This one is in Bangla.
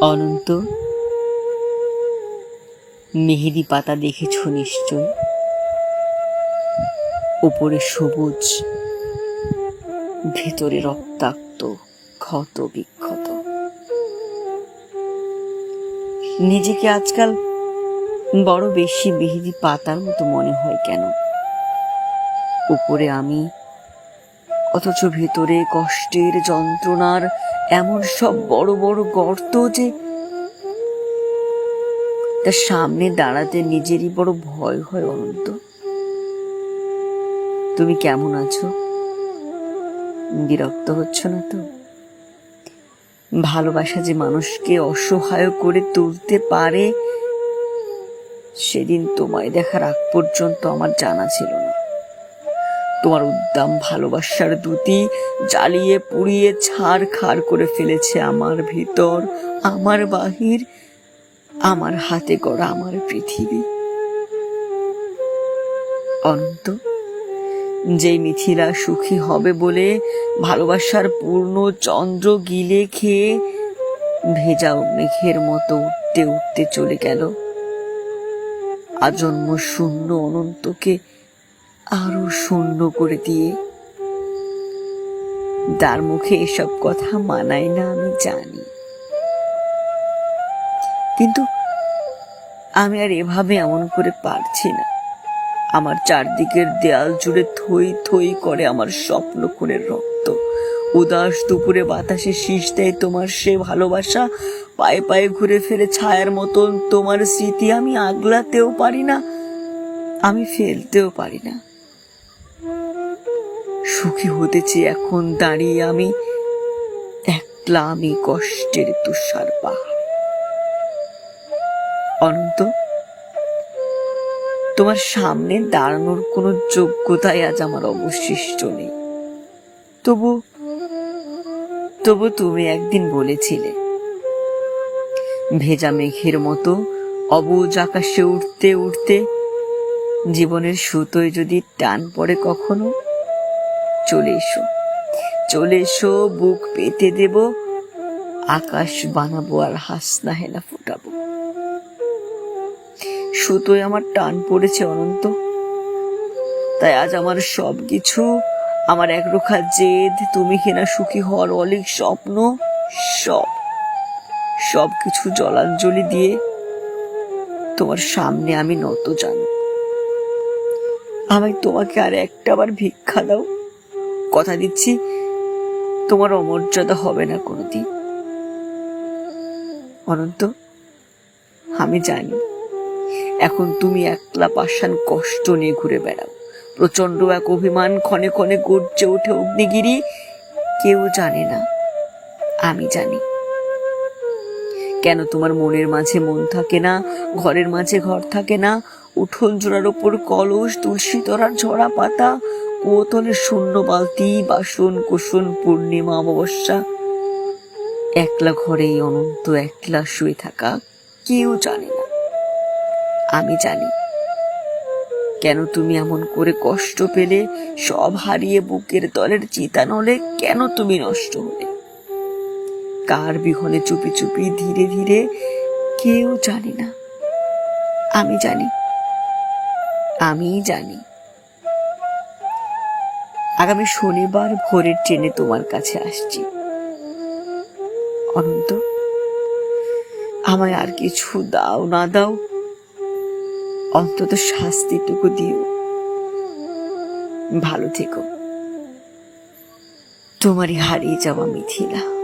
অনন্ত, মেহেদি পাতা দেখেছ নিশ্চয়? উপরে সবুজ, ভেতরে রক্তাক্ত, ক্ষত বিক্ষত। নিজেকে আজকাল বড় বেশি মেহেদি পাতার মতো মনে হয় কেন? উপরে আমি, অথচ ভেতরে কষ্টের যন্ত্রণার এমন সব বড় বড় গর্ত যে তার সামনে দাঁড়াতে নিজেরই বড় ভয় হয় অনন্ত। তুমি কেমন আছো? বিরক্ত হচ্ছ না তো? ভালোবাসা যে মানুষকে অসহায় করে তুলতে পারে, সেদিন তোমায় দেখার আগ পর্যন্ত আমার জানা ছিল না। তোমার উদ্দাম ভালোবাসার দুটি জ্বালিয়ে পুড়িয়ে ছাড় খাড় করে ফেলেছে আমার ভিতর, আমার বাহির, আমার হাতে গড়া আমার পৃথিবী। অনন্ত যে মিথিলা সুখী হবে বলে ভালোবাসার পূর্ণ চন্দ্র গিলে খেয়ে ভেজা মেঘের মতো উঠতে উঠতে চলে গেল। আজন্ম শূন্য অনন্তকে আরও শূন্য করে দিয়ে। তার মুখে এসব কথা মানায় না, আমি জানি। কিন্তু আমি আর এভাবে এমন করে পারছি না। আমার চারদিকের দেয়াল জুড়ে থই থই করে আমার স্বপ্ন খুনের রক্ত। উদাস দুপুরে বাতাসে শীষ দেয় তোমার সে ভালোবাসা। পায়ে পায়ে ঘুরে ফেরে ছায়ার মতন তোমার স্মৃতি আমি আগলাতেও পারি না, আমি ফেলতেও পারি না। সুখী হতেছি এখন দাঁড়িয়ে আমি একলা আমি কষ্টের তুষার পাহাড়। অনন্ত, তোমার সামনে দাঁড়ানোর কোনো যোগ্যতাই আজ আমার অবশিষ্ট নেই। তবু তবু তুমি একদিন বলেছিলে, ভেজা মেঘের মতো অবুজ আকাশে উঠতে উঠতে জীবনের সুতোয় যদি টান পড়ে কখনো চলে এসো। চলে এসো, বুক পেতে দেব, আকাশ বানাবো আর হাসনা হেনা ফুটাবো। সুতোয় আমার টান পড়েছে অনন্ত। তাই আজ আমার সব কিছু আমার একরোখা জেদ, তুমি কিনা সুখী হওয়ার অলিক স্বপ্ন, সব সব কিছু জলাঞ্জলি দিয়ে তোমার সামনে আমি নত জানো আমি তোমাকে আর একটা বার ভিক্ষা দাও। কথা দিচ্ছি, তোমার অমর্যাদা হবে না কোনোদিন। অনন্ত, আমি জানি, এখন তুমি একলা পাষাণ কষ্ট নিয়ে ঘুরে বেড়াও। প্রচণ্ড এক অভিমান ক্ষণে ক্ষণে গর্জে ওঠে অগ্নিগিরি, কেউ জানে না, আমি জানি। কেন তোমার মনের মাঝে মন থাকে না, ঘরের মাঝে ঘর থাকে না উঠোন জোড়ার ওপর কলস, তুলসী তরার ঝরা পাতা কোতলের শূন্য বালতি, বাসন কোষণ পূর্ণিমা অমাবস্যা। একলা ঘরেই অনন্ত একলা শুয়ে থাকা কেউ জানে না। আমি জানি, কেন তুমি এমন করে কষ্ট পেলে, সব হারিয়ে বুকের তলের চিতা নলে কেন তুমি নষ্ট হলে? কার বিহনে চুপি চুপি ধীরে ধীরে কেউ জানে না। আমি জানি আমি জানি। আগামী শনিবার ভোরের ট্রেনে তোমার কাছে আসছি। অনন্ত, আমায় আর কিছু দাও, না দাও, অন্তত শাস্তিটুকু দিও। ভালো থেকো। তোমারই হারিয়ে যাওয়া মিথিলা।